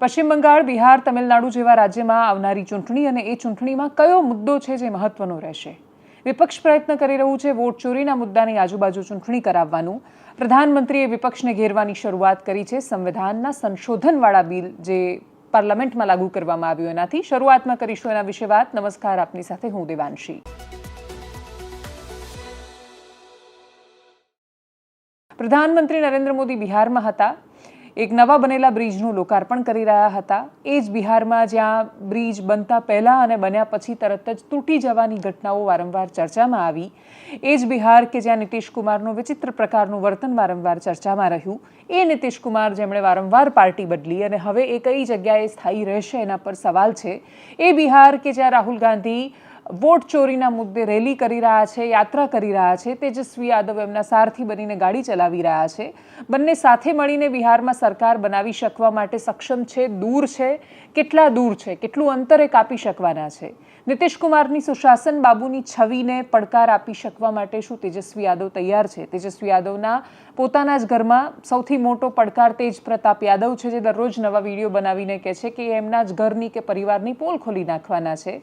પશ્ચિમ બંગાળ, બિહાર, તમિલનાડુ જેવા રાજ્યમાં આવનારી ચૂંટણી અને એ ચૂંટણીમાં કયો મુદ્દો છે જે મહત્વનો રહેશે? વિપક્ષ પ્રયત્ન કરી રહ્યું છે વોટ ચોરીના મુદ્દાની આજુબાજુ ચૂંટણી કરાવવાનું. પ્રધાનમંત્રીએ વિપક્ષને ઘેરવાની શરૂઆત કરી છે. સંવિધાનના સંશોધનવાળા બિલ જે પાર્લામેન્ટમાં લાગુ કરવામાં આવ્યું એનાથી શરૂઆતમાં કરીશું એના વિશે વાત. નમસ્કાર, આપની સાથે હું દેવાંશી. પ્રધાનમંત્રી નરેન્દ્ર મોદી બિહારમાં હતા. એક નવા બનેલા બ્રિજનું લોકાર્પણ કરી રહ્યા હતા. એ જ બિહારમાં જ્યાં બ્રિજ બનતા પહેલાં અને બન્યા પછી તરત જ તૂટી જવાની ઘટનાઓ વારંવાર ચર્ચામાં આવી. એ જ બિહાર કે જ્યાં કુમારનું વિચિત્ર પ્રકારનું વર્તન વારંવાર ચર્ચામાં રહ્યું. એ કુમાર જેમણે વારંવાર પાર્ટી બદલી અને હવે એ કઈ જગ્યાએ સ્થાયી રહેશે એના પર સવાલ છે. એ બિહાર કે જ્યાં રાહુલ ગાંધી વોટ ચોરીના મુદ્દે રેલી કરી રહ્યા છે, યાત્રા કરી રહ્યા છે, તેજસ્વી યાદવ એમના સારથી બનીને ગાડી ચલાવી રહ્યા છે. બંને સાથે મળીને બિહારમાં સરકાર બનાવી શકવા માટે સક્ષમ છે, દૂર છે. કેટલા દૂર છે? કેટલું અંતરે કાપી શકવાના છે? નીતિશ કુમારની સુશાસન બાબુની છવિને પડકાર આપી શકવા માટે શું તેજસ્વી યાદવ તૈયાર છે? તેજસ્વી યાદવના પોતાના જ ઘરમાં સૌથી મોટો પડકાર તેજ પ્રતાપ યાદવ છે, જે દરરોજ નવા વીડિયો બનાવીને કહે છે કે એમના જ ઘરની કે પરિવારની પોલ ખોલી નાખવાના છે.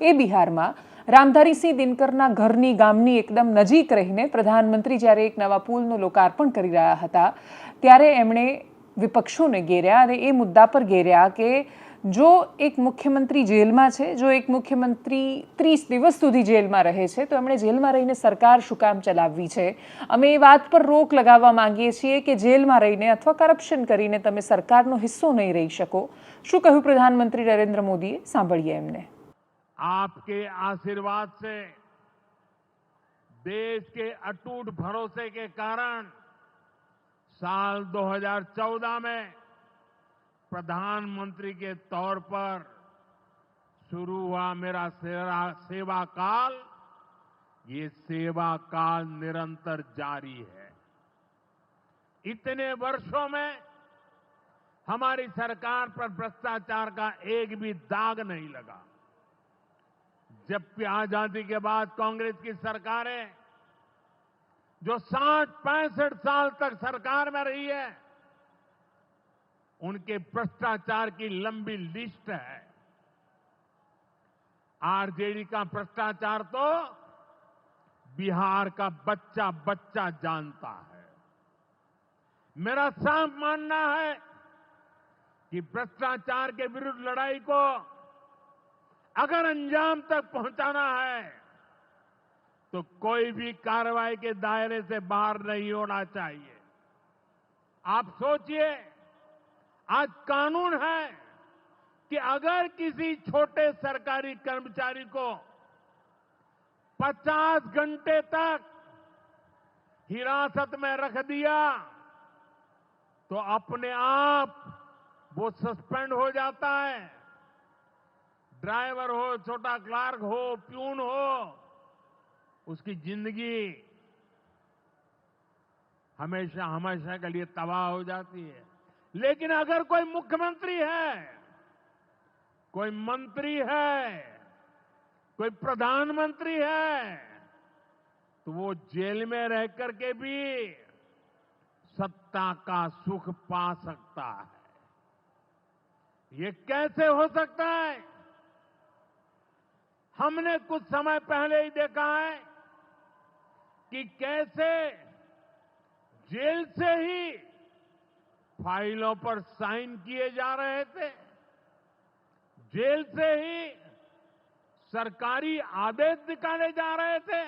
એ બિહારમાં રામધારીસિંહ દિનકરના ઘરની ગામની એકદમ નજીક રહીને પ્રધાનમંત્રી જ્યારે એક નવા પુલનું લોકાર્પણ કરી રહ્યા હતા, ત્યારે એમણે વિપક્ષોને ઘેર્યા અને એ મુદ્દા પર ઘેર્યા કે જો એક મુખ્યમંત્રી જેલમાં છે, જો એક મુખ્યમંત્રી ત્રીસ દિવસ સુધી જેલમાં રહે છે, તો એમણે જેલમાં રહીને સરકાર શું કામ ચલાવવી છે? અમે એ વાત પર રોક લગાવવા માંગીએ છીએ કે જેલમાં રહીને અથવા કરપ્શન કરીને તમે સરકારનો હિસ્સો નહીં રહી શકો. શું કહ્યું પ્રધાનમંત્રી નરેન્દ્ર મોદીએ? સાંભળીએ એમને. આપકે આશીર્વાદ છે દેશ કે અટૂટ ભરોસે કે કારણ, સાલ 2014 में प्रधानमंत्री के तौर पर शुरू हुआ मेरा सेवा, काल। ये सेवा काल निरंतर जारी है। इतने वर्षों में हमारी सरकार पर भ्रष्टाचार का एक भी दाग नहीं लगा। जबकि आज़ादी के बाद कांग्रेस की सरकारें जो साठ पैंसठ साल तक सरकार में रही है उनके भ्रष्टाचार की लंबी लिस्ट है। आरजेडी का भ्रष्टाचार तो बिहार का बच्चा बच्चा जानता है। मेरा साफ़ मानना है कि भ्रष्टाचार के विरुद्ध लड़ाई को अगर अंजाम तक पहुंचाना है तो कोई भी कार्रवाई के दायरे से बाहर नहीं होना चाहिए। आप सोचिए आज कानून है कि अगर किसी छोटे सरकारी कर्मचारी को 50 घंटे तक हिरासत में रख दिया तो अपने आप वो सस्पेंड हो जाता है। ड्राइवर हो, छोटा क्लार्क हो, प्यून हो, उसकी ज़िंदगी हमेशा हमेशा के लिए तबाह हो जाती है। लेकिन अगर कोई मुख्यमंत्री है, कोई मंत्री है, कोई प्रधानमंत्री है तो वो जेल में रह करके भी सत्ता का सुख पा सकता है। ये कैसे हो सकता है? हमने कुछ समय पहले ही देखा है कि कैसे जेल से ही फाइलों पर साइन किए जा रहे थे। जेल से ही सरकारी आदेश निकाले जा रहे थे।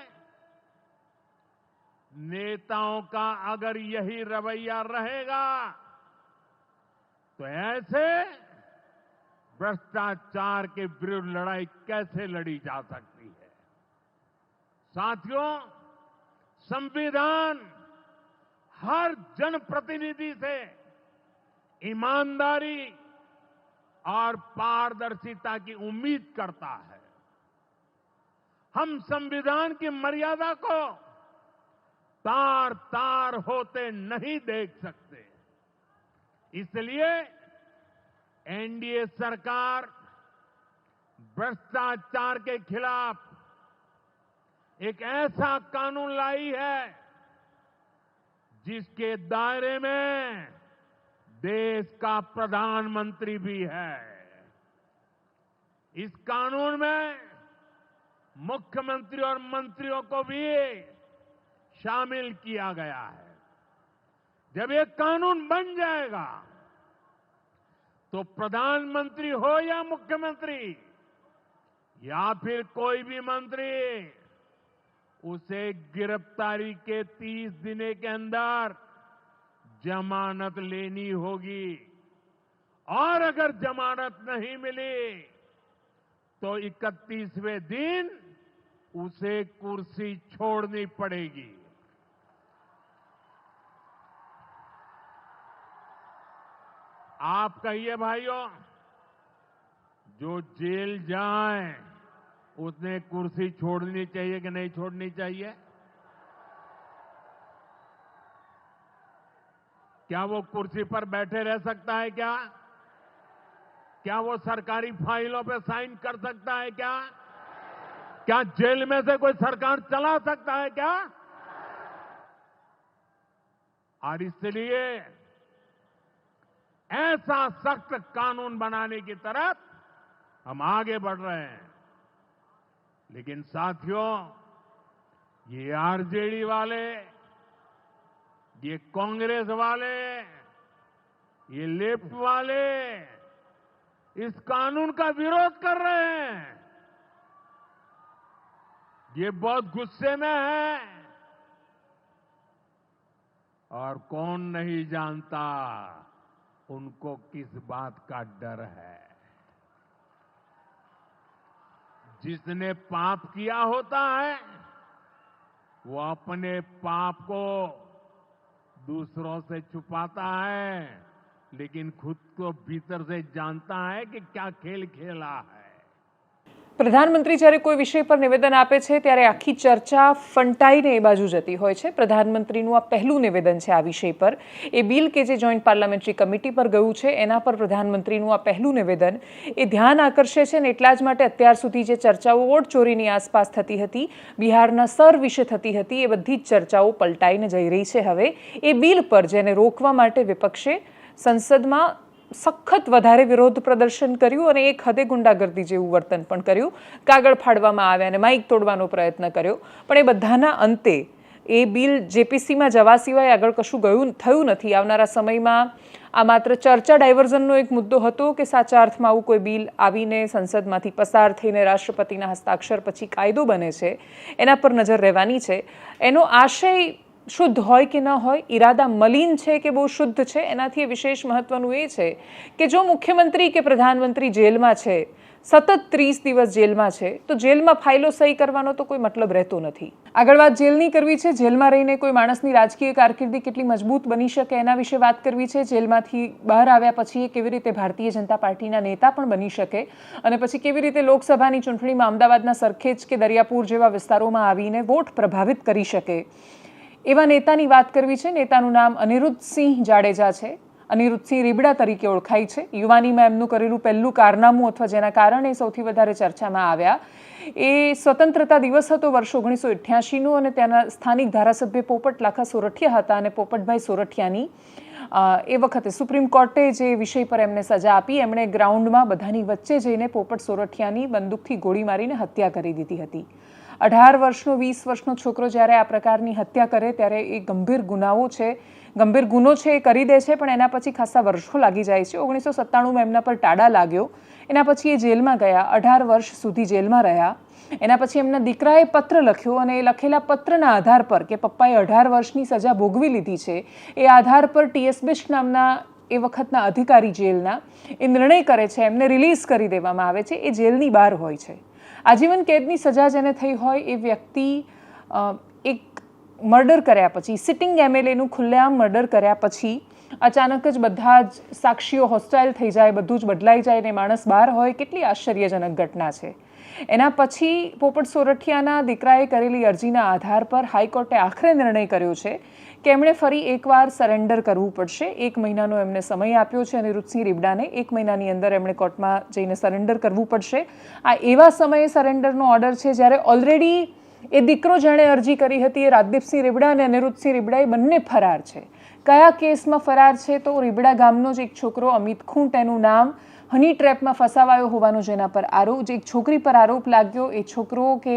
नेताओं का अगर यही रवैया रहेगा तो ऐसे भ्रष्टाचार के विरुद्ध लड़ाई कैसे लड़ी जा सकती है? साथियों, संविधान हर जनप्रतिनिधि से ईमानदारी और पारदर्शिता की उम्मीद करता है। हम संविधान की मर्यादा को तार तार होते नहीं देख सकते। इसलिए एनडीए सरकार भ्रष्टाचार के खिलाफ एक ऐसा कानून लाई है जिसके दायरे में देश का प्रधानमंत्री भी है। इस कानून में मुख्यमंत्री और मंत्रियों को भी शामिल किया गया है। जब ये कानून बन जाएगा तो प्रधानमंत्री हो या मुख्यमंत्री, या फिर कोई भी मंत्री, उसे गिरफ्तारी के 30 दिने के अंदर जमानत लेनी होगी। और अगर जमानत नहीं मिली तो 31वें दिन उसे कुर्सी छोड़नी पड़ेगी। आप कहिए भाइयों, जो जेल जाए उसने कुर्सी छोड़नी चाहिए कि नहीं छोड़नी चाहिए? क्या वो कुर्सी पर बैठे रह सकता है क्या? क्या वो सरकारी फाइलों पे साइन कर सकता है क्या? क्या जेल में से कोई सरकार चला सकता है क्या? और इसलिए ऐसा सख्त कानून बनाने की तरफ़ हम आगे बढ़ रहे हैं। लेकिन साथियों, ये आरजेडी वाले ये कांग्रेस वाले, ये लेफ़्ट वाले, इस कानून का विरोध कर रहे हैं। ये बहुत गुस्से में है। और कौन नहीं जानता उनको किस बात का डर है। जिसने पाप किया होता है, वो अपने पाप को दूसरों से छुपाता है लेकिन खुद को भीतर से जानता है कि क्या खेल खेला है પ્રધાનમંત્રી જ્યારે કોઈ વિષય પર નિવેદન આપે છે, ત્યારે આખી ચર્ચા ફંટાઈને એ બાજુ જતી હોય છે. પ્રધાનમંત્રીનું આ પહેલું નિવેદન છે આ વિષય પર. એ બિલ કે જે જોઈન્ટ પાર્લામેન્ટરી કમિટી પર ગયું છે, એના પર પ્રધાનમંત્રીનું આ પહેલું નિવેદન. એ ધ્યાન આકર્ષે છે ને એટલા જ માટે અત્યાર સુધી જે ચર્ચાઓ વોટ આસપાસ થતી હતી, બિહારના સર વિશે થતી હતી, એ બધી જ ચર્ચાઓ પલટાઈને જઈ રહી છે હવે. એ બિલ પર જેને રોકવા માટે વિપક્ષે સંસદમાં સખત વધારે વિરોધ પ્રદર્શન કર્યું અને એક હદે ગુંડાગર્દી જેવું વર્તન પણ કર્યું. કાગળ ફાડવામાં આવ્યા અને માઇક તોડવાનો પ્રયત્ન કર્યો. પણ એ બધાના અંતે એ બિલ જેપીસીમાં જવા સિવાય આગળ કશું ગયું, થયું નથી. આવનારા સમયમાં આ માત્ર ચર્ચા ડાયવર્ઝનનો એક મુદ્દો હતો કે સાચા અર્થમાં આવું કોઈ બિલ આવીને સંસદમાંથી પસાર થઈને રાષ્ટ્રપતિના હસ્તાક્ષર પછી કાયદો બને છે? એના પર નજર રહેવાની છે. એનો આશય શુદ્ધ હોય કે ન હોય, ઈરાદા મલિન છે કે બહુ શુદ્ધ છે, એનાથી વિશેષ મહત્વનું એ છે કે જો મુખ્યમંત્રી કે પ્રધાનમંત્રી જેલમાં છે, સતત ત્રીસ દિવસ જેલમાં છે, તો જેલમાં ફાઇલો સહી કરવાનો તો કોઈ મતલબ રહેતો નથી. આગળ વાત જેલની કરવી છે, જેલમાં રહીને કોઈ માણસની રાજકીય કારકિર્દી કેટલી મજબૂત બની શકે એના વિશે વાત કરવી છે, જેલમાંથી બહાર આવ્યા પછી એ કેવી રીતે ભારતીય જનતા પાર્ટીના નેતા પણ બની શકે અને પછી કેવી રીતે લોકસભાની ચૂંટણીમાં અમદાવાદના સરખેજ કે દરિયાપુર જેવા વિસ્તારોમાં આવીને વોટ પ્રભાવિત કરી શકે. એવા નેતાની વાત કરવી છે. નેતાનું નામ અનિરુદ્ધસિંહ જાડેજા છે. અનિરુદ્ધસિંહ રીબડા તરીકે ઓળખાય છે. યુવાનીમાં એમનું કરેલું પહેલું કારનામું અથવા જેના કારણે સૌથી વધારે ચર્ચામાં આવ્યા. એ સ્વતંત્રતા દિવસ હતો વર્ષ ઓગણીસો અઠ્યાસીનો અને ત્યાંના સ્થાનિક ધારાસભ્ય પોપટ લાખા સોરઠિયા હતા અને પોપટભાઈ સોરઠિયાની એ વખતે સુપ્રીમ કોર્ટે જે વિષય પર એમને સજા આપી, એમણે ગ્રાઉન્ડમાં બધાની વચ્ચે જઈને પોપટ સોરઠિયાની બંદૂકથી ગોળી મારીને હત્યા કરી દીધી હતી. અઢાર વર્ષનો, વીસ વર્ષનો છોકરો જ્યારે આ પ્રકારની હત્યા કરે ત્યારે એ ગંભીર ગુનાઓ છે, ગંભીર ગુનો છે એ કરી દે છે, પણ એના પછી ખાસા વર્ષો લાગી જાય છે. ઓગણીસો સત્તાણુંમાં એમના પર ટાડા લાગ્યો. એના પછી એ જેલમાં ગયા. અઢાર વર્ષ સુધી જેલમાં રહ્યા. એના પછી એમના દીકરાએ પત્ર લખ્યો અને એ લખેલા પત્રના આધાર પર કે પપ્પાએ અઢાર વર્ષની સજા ભોગવી લીધી છે, એ આધાર પર ટીએસ બિસ્ટ નામના એ વખતના અધિકારી જેલના એ નિર્ણય કરે છે, એમને રિલીઝ કરી દેવામાં આવે છે, એ જેલની બહાર હોય છે. આજીવન કેદની સજા જેને થઈ હોય એ વ્યક્તિ એક મર્ડર કર્યા પછી, સિટિંગ એમએલએનું ખુલ્લેઆમ મર્ડર કર્યા પછી અચાનક જ બધા જ સાક્ષીઓ હોસ્ટાઇલ થઈ જાય, બધું જ બદલાઈ જાય ને માણસ બહાર હોય, કેટલી આશ્ચર્યજનક ઘટના છે. એના પછી પોપટ સોરઠિયાના દીકરાએ કરેલી અરજીના આધાર પર હાઈકોર્ટે આખરે નિર્ણય કર્યો છે કે એમણે ફરી એકવાર સરેન્ડર કરવું પડશે. એક મહિનાનો એમને સમય આપ્યો છે અનિરુદ્ધસિંહ રીબડાને એક મહિનાની અંદર એમણે કોર્ટમાં જઈને સરેન્ડર કરવું પડશે. આ એવા સમયે સરેન્ડરનો ઓર્ડર છે જ્યારે ઓલરેડી એ દીકરો જેણે અરજી કરી હતી એ રાજદીપસિંહ રીબડા અને અનિરુદ્ધસિંહ રીબડા એ બંને ફરાર છે. કયા કેસમાં ફરાર છે તો રીબડા ગામનો જ એક છોકરો, અમિત ખૂંટ એનું નામ. હની ટ્રેપમાં ફસાવાયો હોવાનો જેના પર આરોપ. જે એક છોકરી પર આરોપ લાગ્યો. એ છોકરો કે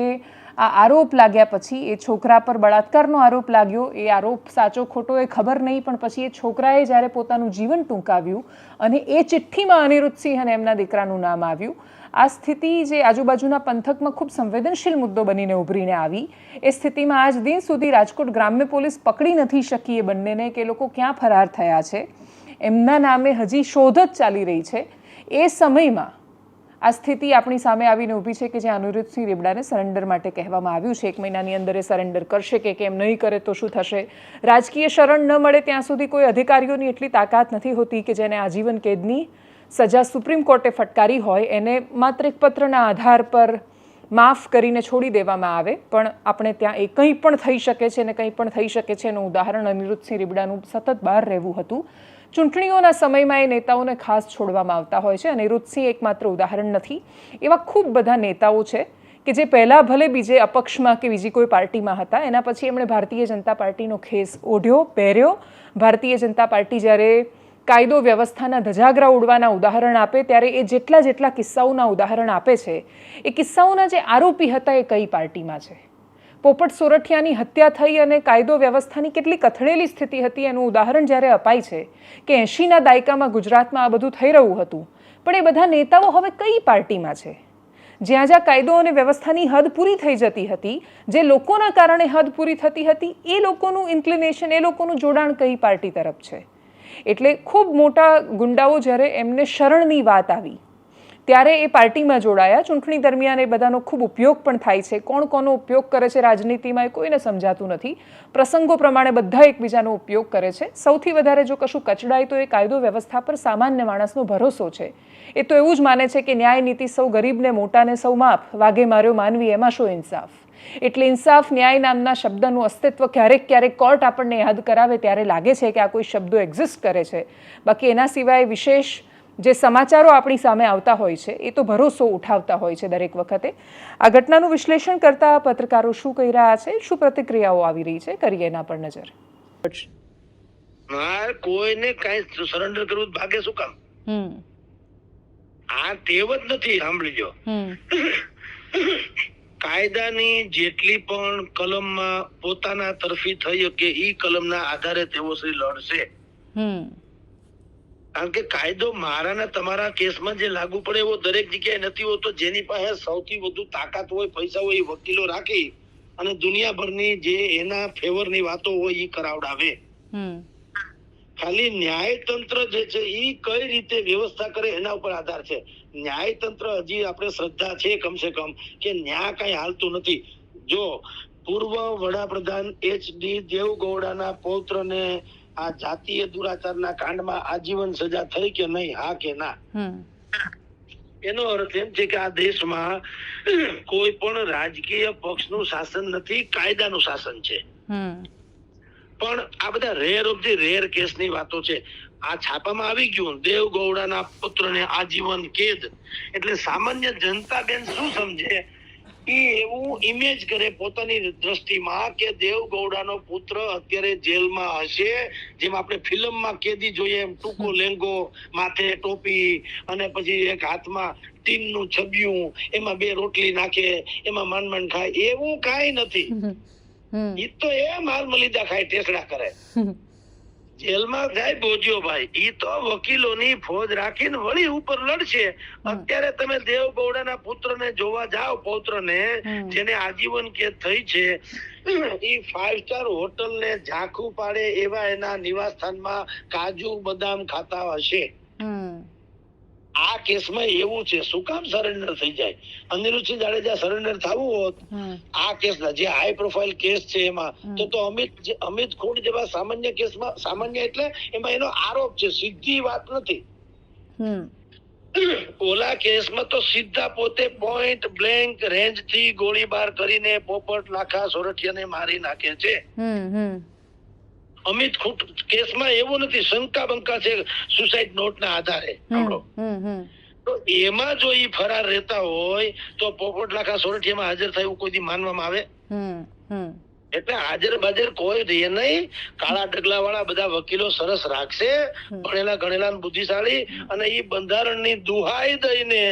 આ આરોપ લાગ્યા પછી એ છોકરા પર બળાત્કારનો આરોપ લાગ્યો. એ આરોપ સાચો, ખોટો એ ખબર નહીં, પણ પછી એ છોકરાએ જ્યારે પોતાનું જીવન ટૂંકાવ્યું અને એ ચિઠ્ઠીમાં અનિરુદ્ધસિંહ અને એમના દીકરાનું નામ આવ્યું આ સ્થિતિ જે આજુબાજુના પંથકમાં ખૂબ સંવેદનશીલ મુદ્દો બનીને ઉભરીને આવી, એ સ્થિતિમાં આજ દિન સુધી રાજકોટ ગ્રામ્ય પોલીસ પકડી નથી શકી એ બંનેને કે લોકો ક્યાં ફરાર થયા છે. એમના નામે હજી શોધ જ ચાલી રહી છે. એ સમયમાં આ સ્થિતિ આપણી સામે આવીને ઊભી છે કે જ્યાં અનિરુદ્ધસિંહ રેબડાને સરેન્ડર માટે કહેવામાં આવ્યું છે. એક મહિનાની અંદર એ સરેન્ડર કરશે કે કેમ નહીં કરે તો શું થશે? રાજકીય શરણ ન મળે ત્યાં સુધી કોઈ અધિકારીઓની એટલી તાકાત નથી હોતી કે જેને આજીવન કેદની સજા સુપ્રીમ કોર્ટે ફટકારી હોય, એને માત્ર એક પત્રના આધાર પર માફ કરીને છોડી દેવામાં આવે, પણ આપણે ત્યાં એ કંઈ પણ થઈ શકે છે ને કંઈ પણ થઈ શકે છે એનું ઉદાહરણ અનિરુદ્ધસિંહ રીબડાનું સતત બહાર રહેવું હતું. ચૂંટણીઓના સમયમાં એ નેતાઓને ખાસ છોડવામાં આવતા હોય છે. અનિરુદ્ધસિંહ એકમાત્ર ઉદાહરણ નથી. એવા ખૂબ બધા નેતાઓ છે કે જે પહેલાં ભલે બીજે અપક્ષમાં કે બીજી કોઈ પાર્ટીમાં હતા, એના પછી એમણે ભારતીય જનતા પાર્ટીનો ખેસ ઓઢ્યો, પહેર્યો. ભારતીય જનતા પાર્ટી જ્યારે કાયદો વ્યવસ્થાના ધજાગરા ઉડવાના ઉદાહરણ આપે, ત્યારે એ જેટલા જેટલા કિસ્સાઓના ઉદાહરણ આપે છે, એ કિસ્સાઓના જે આરોપી હતા એ કઈ પાર્ટીમાં છે? પોપટ સોરઠિયાની હત્યા થઈ અને કાયદો વ્યવસ્થાની કેટલી કથળેલી સ્થિતિ હતી એનું ઉદાહરણ જ્યારે અપાય છે કે એંશીના દાયકામાં ગુજરાતમાં આ બધું થઈ રહ્યું હતું, પણ એ બધા નેતાઓ હવે કઈ પાર્ટીમાં છે? જ્યાં જ્યાં કાયદો અને વ્યવસ્થાની હદ પૂરી થઈ જતી હતી, જે લોકોના કારણે હદ પૂરી થતી હતી, એ લોકોનું ઇન્ક્લિનેશન, એ લોકોનું જોડાણ કઈ પાર્ટી તરફ છે? એટલે ખૂબ મોટા ગુંડાઓ જ્યારે એમને શરણની વાત આવી, ત્યારે એ પાર્ટીમાં જોડાયા. ચૂંટણી દરમિયાન એ બધાનો ખૂબ ઉપયોગ પણ થાય છે. કોણ કોનો ઉપયોગ કરે છે રાજનીતિમાં એ કોઈને સમજાતું નથી. પ્રસંગો પ્રમાણે બધા એકબીજાનો ઉપયોગ કરે છે. સૌથી વધારે જો કશું કચડાય તો એ કાયદો વ્યવસ્થા પર સામાન્ય માણસનો ભરોસો છે. એ તો એવું જ માને છે કે ન્યાય નીતિ સૌ ગરીબને મોટાને સૌ માફ વાગે માર્યો માનવી એમાં શું ઇન્સાફ? એટલે ઇન્સાફ ન્યાય નામના શબ્દનું અસ્તિત્વ ક્યારેક ક્યારેક કોર્ટ આપણને યાદ કરાવે ત્યારે લાગે છે કે આ કોઈ શબ્દો એક્ઝિસ્ટ કરે છે. બાકી એના સિવાય વિશેષ જે સમાચારો આપણી સામે આવતા હોય છે એ તો ભરોસો ઉઠાવતા હોય છે દરેક વખતે. આ ઘટનાનું વિશ્લેષણ કરતા પત્રકારો શું કહી રહ્યા છે શું પ્રતિક્રિયાઓ આવી રહી છે કરીએ એના પર નજર. કોઈને કઈ સરેન્ડર કરવું ભાગે શું કામ? આ ટેવ જ નથી સાંભળીજો કાયદાની જેટલી પણ કલમમાં પોતાના તરફી થઈ કે ઈ કલમના આધારે તેઓ શ્રી લડશે. કારણ કે કાયદો મારા ને તમારા કેસમાં જે લાગુ પડે એવો દરેક જગ્યાએ નથી હોતો જેની પાસે સૌથી વધુ તાકાત હોય પૈસા હોય એ વકીલો રાખી અને દુનિયાભરની જે એના ફેવરની વાતો હોય એ કરાવડાવે. ખાલી ન્યાયતંત્ર જે છે એ કઈ રીતે વ્યવસ્થા કરે એના ઉપર આધાર છે. ન્યાયતંત્ર હજી આપણે શ્રદ્ધા છે કમસે કમ કે ન્યાય કઈ હાલતું નથી. જો પૂર્વ વડાપ્રધાન એચ ડી દેવગૌડાના પૌત્રને આ જાતીય દુરાચારના કાંડમાં આજીવન સજા થઈ કે નહીં હા કે ના? એનો અર્થ એમ છે કે આ દેશમાં કોઈ પણ રાજકીય પક્ષનું શાસન નથી કાયદાનું શાસન છે. હમ. પણ આ બધા રેર ઓફ ધી રેર કેસની વાતો છે. આ છાપામાં આવી ગયું. દેવ ગૌડાના પુત્રને આજીવન કેદ. એટલે સામાન્ય જનતા બેન શું સમજે? એ એવું ઇમેજ કરે પોતાની દ્રષ્ટિમાં કે દેવ ગૌડાનો પુત્ર અત્યારે જેલમાં હશે, જેમ આપણે ફિલ્મમાં કેદી જોઈએ એમ ટૂંકો લેંગો, માથે ટોપી અને પછી એક હાથમાં ટીનનું છબિયું, એમાં બે રોટલી નાખે, એમાં માંડ માંડ ખાય. એવું કાંઈ નથી. ઈ તો એ માલ મલિદા ખાય ટેસડા કરે. જેલમાં જાય બોજ્યો ભાઈ. ઈ તો વકીલોની ફોજ રાખીને વળી ઉપર લડશે. અત્યારે તમે દેવ ગૌડાના પુત્રને જોવા જાઓ પૌત્રને. જેને આજીવન કેદ થઈ છે ઈ ફાઈવ સ્ટાર હોટલ ને ઝાંખું પાડે એવા એના નિવાસ સ્થાનમાં કાજુ બદામ ખાતા હશે. આ કેસમાં એવું છે શું કામ સરેન્ડર થઈ જાય? અનિરુચિ જાડેજા સરેન્ડર થવું હોત આ કેસના જે હાઈ પ્રોફાઇલ કેસ છે એમાં તો તો અમિત અમિત ખોડ જેવા સામાન્ય કેસમાં સામાન્ય એટલે એમાં એનો આરોપ છે સીધી વાત નથી. ઓલા કેસમાં તો સીધા પોતે પોઈન્ટ બ્લેન્ક રેન્જથી ગોળીબાર કરીને પોપટ લાખા સોરઠિયાને મારી નાખે છે. હમ હમ. અમિત ખૂંટ કેસમાં એવું નથી શંકા બંકા છે સુસાઇડ નોટના આધારે. તો એમાં જો એ ફરાર રહેતા હોય તો પોપટ લાખા સોરઠિયામાં હાજર થયું કોઈ દી માનવામાં આવે? એટલે હાજર બાજર કોઈ રહે નહીં કાળા ડગલા વાળા બધા વકીલો સરસ રાખશે ભણેલા ગણેલા બુદ્ધિશાળી અને એ બંધારણની દુહાઈ દઈને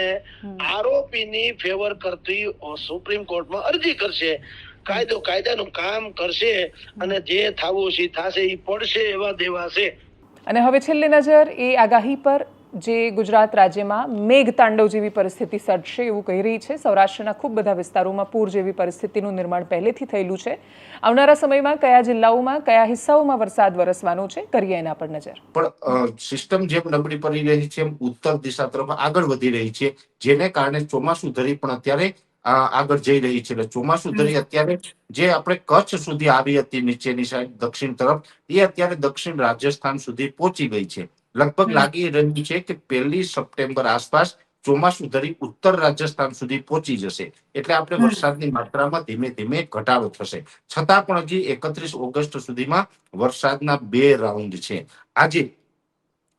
આરોપીની ફેવર કરતી સુપ્રીમ કોર્ટમાં અરજી કરશે. કાયદો કાયદાનું કામ કરશે અને જે થવું છે થશે એ પડશે એવા દેવા છે. અને હવે છેલ્લી નજર એ આગાહી પર જે ગુજરાત રાજ્યમાં મેઘ તાંડવ જેવી પરિસ્થિતિ સર્જશે એવું કહી રહી છે. સૌરાષ્ટ્રના ખૂબ બધા વિસ્તારોમાં પૂર જેવી પરિસ્થિતિનું નિર્માણ પહેલેથી થયેલું છે. આવનારા સમયમાં કયા જિલ્લાઓમાં કયા હિસ્સાઓમાં વરસાદ વરસવાનો છે કરીએ એના પર નજર. પણ સિસ્ટમ જેમ નબળી પડી રહી છે એમ ઉત્તર દિશા તરફ આગળ વધી રહી છે જેને કારણે ચોમાસું ધરી પણ અત્યારે આગળ જઈ રહી છે. એટલે ચોમાસું દરી અત્યારે જે આપણે કચ્છ સુધી આવી હતી નીચેની સાઈડ દક્ષિણ તરફ એ અત્યારે દક્ષિણ રાજસ્થાન સુધી પહોંચી ગઈ છે. લગભગ લાગી રહ્યું છે કે પહેલી સપ્ટેમ્બર આસપાસ ચોમાસું ધરી ઉત્તર રાજસ્થાન સુધી પહોંચી જશે. એટલે આપણે વરસાદની માત્રામાં ધીમે ધીમે ઘટાડો થશે. છતાં પણ હજી એકત્રીસ ઓગસ્ટ સુધીમાં વરસાદના બે રાઉન્ડ છે. આજે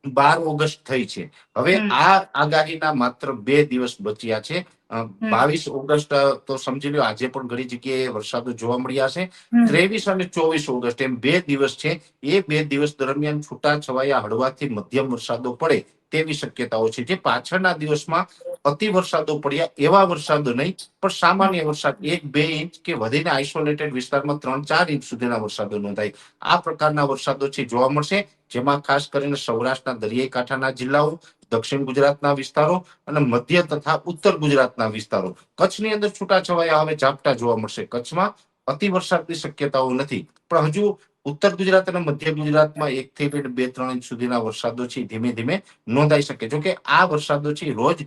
બાર ઓગસ્ટ થઈ છે. હવે આ આગાહીના માત્ર બે દિવસ બચ્યા છે. બાવીસ ઓગસ્ટ તો સમજી લો આજે પણ ઘણી જગ્યાએ વરસાદ જોવા મળ્યા છે. ત્રેવીસ અને ચોવીસ ઓગસ્ટ એમ બે દિવસ છે. એ બે દિવસ દરમિયાન છૂટા છવાયા હળવાથી મધ્યમ વરસાદો પડે તેવી શક્યતાઓ છે. જે પાછળના દિવસમાં અતિ વરસાદો પડ્યા એવા વરસાદો નહીં પણ સામાન્ય વરસાદ એક બે ઇંચ કે વધીને આઇસોલેટેડ વિસ્તારમાં ત્રણ ચાર ઇંચ સુધીના વરસાદો નોંધાય. આ પ્રકારના વરસાદો છે જોવા મળશે. જેમાં ખાસ કરીને સૌરાષ્ટ્રના દરિયાઈ કાંઠાના જિલ્લાઓ દક્ષિણ ગુજરાતના વિસ્તારો અને મધ્ય તથા ઉત્તર ગુજરાતના વિસ્તારો. કચ્છની અંદર છૂટાછવાયા હવે ઝાપટા જોવા મળશે. કચ્છમાં અતિવરસાદની શક્યતાઓ નથી. પણ હજુ ઉત્તર ગુજરાત અને મધ્ય ગુજરાતમાં એક થી બે ત્રણ ઇંચ સુધીના વરસાદો છે. ધીમે ધીમે નોંધાઈ શકે. જો કે આ વરસાદો છે, રોજ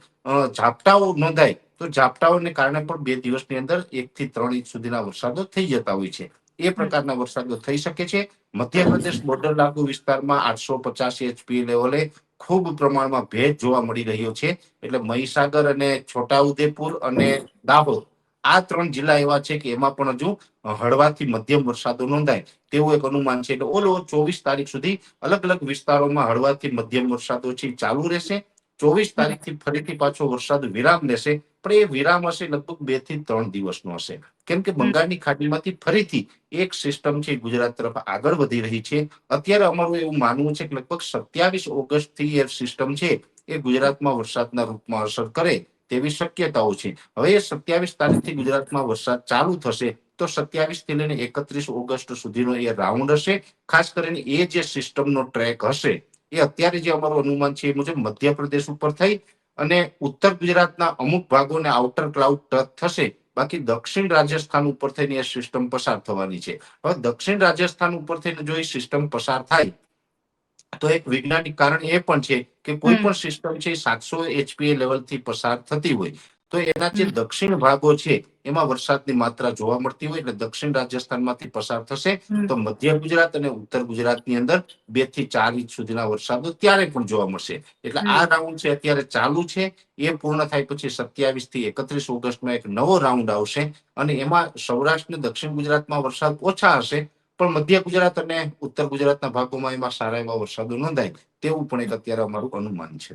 ઝાપટાઓ નોંધાય, તો ઝાપટાઓને કારણે પણ બે દિવસની અંદર એક થી ત્રણ ઇંચ સુધીના વરસાદો થઈ જતા હોય છે. એ પ્રકારના વરસાદો થઈ શકે છે. મધ્યપ્રદેશ બોર્ડર લાગુ વિસ્તારમાં આઠસો પચાસ એચપી લેવલે ખૂબ પ્રમાણમાં ભેજ જોવા મળી રહ્યો છે. એટલે મહીસાગર અને છોટાઉદેપુર અને દાહોદ, આ ત્રણ જિલ્લા એવા છે કે એમાં પણ હજુ હળવાથી મધ્યમ વરસાદો નોંધાય. તેવું એક અનુમાન છે. એટલે ઓલ ચોવીસ તારીખ સુધી અલગ અલગ વિસ્તારોમાં હળવાથી મધ્યમ વરસાદો છે ચાલુ રહેશે. ચોવીસ તારીખથી ફરીથી પાછો વરસાદ વિરામ લેશે. પણ એ વિરામ હશે લગભગ બેથી ત્રણ દિવસનો હશે. કેમ કે બંગાળની ખાડીમાંથી ફરીથી એક સિસ્ટમ છે ગુજરાત તરફ આગળ વધી રહી છે. અત્યારે અમારું એવું માનવું છે કે લગભગ સત્યાવીસ ઓગસ્ટથી એ સિસ્ટમ છે એ ગુજરાતમાં વરસાદના રૂપમાં અસર કરે તેવી શક્યતાઓ છે. હવે એ સત્યાવીસ તારીખથી ગુજરાતમાં વરસાદ ચાલુ થશે તો સત્યાવીસથી લઈને એકત્રીસ ઓગસ્ટ સુધીનો એ રાઉન્ડ હશે. ખાસ કરીને એ જે સિસ્ટમનો ટ્રેક હશે એ અત્યારે જે અમારું અનુમાન છે એ મુજબ મધ્યપ્રદેશ ઉપર થઈ અને ઉત્તર ગુજરાતના અમુક ભાગોને આઉટર ક્લાઉડ ટચ થશે. બાકી દક્ષિણ રાજસ્થાન ઉપર થઈને એ સિસ્ટમ પસાર થવાની છે. હવે દક્ષિણ રાજસ્થાન ઉપર થઈને જો એ સિસ્ટમ પસાર થાય તો એક વૈજ્ઞાનિક કારણ એ પણ છે કે કોઈ પણ સિસ્ટમ છે સાતસો એચપીએ લેવલથી પસાર થતી હોય. તો એના જે દક્ષિણ ભાગો છે એમાં વરસાદની માત્રા જોવા મળતી હોય એટલે દક્ષિણ રાજસ્થાનમાંથી પસાર થશે. તો મધ્ય ગુજરાત અને ઉત્તર ગુજરાતની અંદર બેથી ચાર ઇંચ સુધીના વરસાદો ત્યારે પણ જોવા મળશે. એટલે આ રાઉન્ડ છે અત્યારે ચાલુ છે. એ પૂર્ણ થાય પછી સત્યાવીસથી એકત્રીસ ઓગસ્ટમાં એક નવો રાઉન્ડ આવશે. અને એમાં સૌરાષ્ટ્ર અને દક્ષિણ ગુજરાતમાં વરસાદ ઓછા હશે પણ મધ્ય ગુજરાત અને ઉત્તર ગુજરાતના ભાગોમાં એમાં સારા એવા વરસાદો નોંધાય તેવું પણ એક અત્યારે અમારું અનુમાન છે.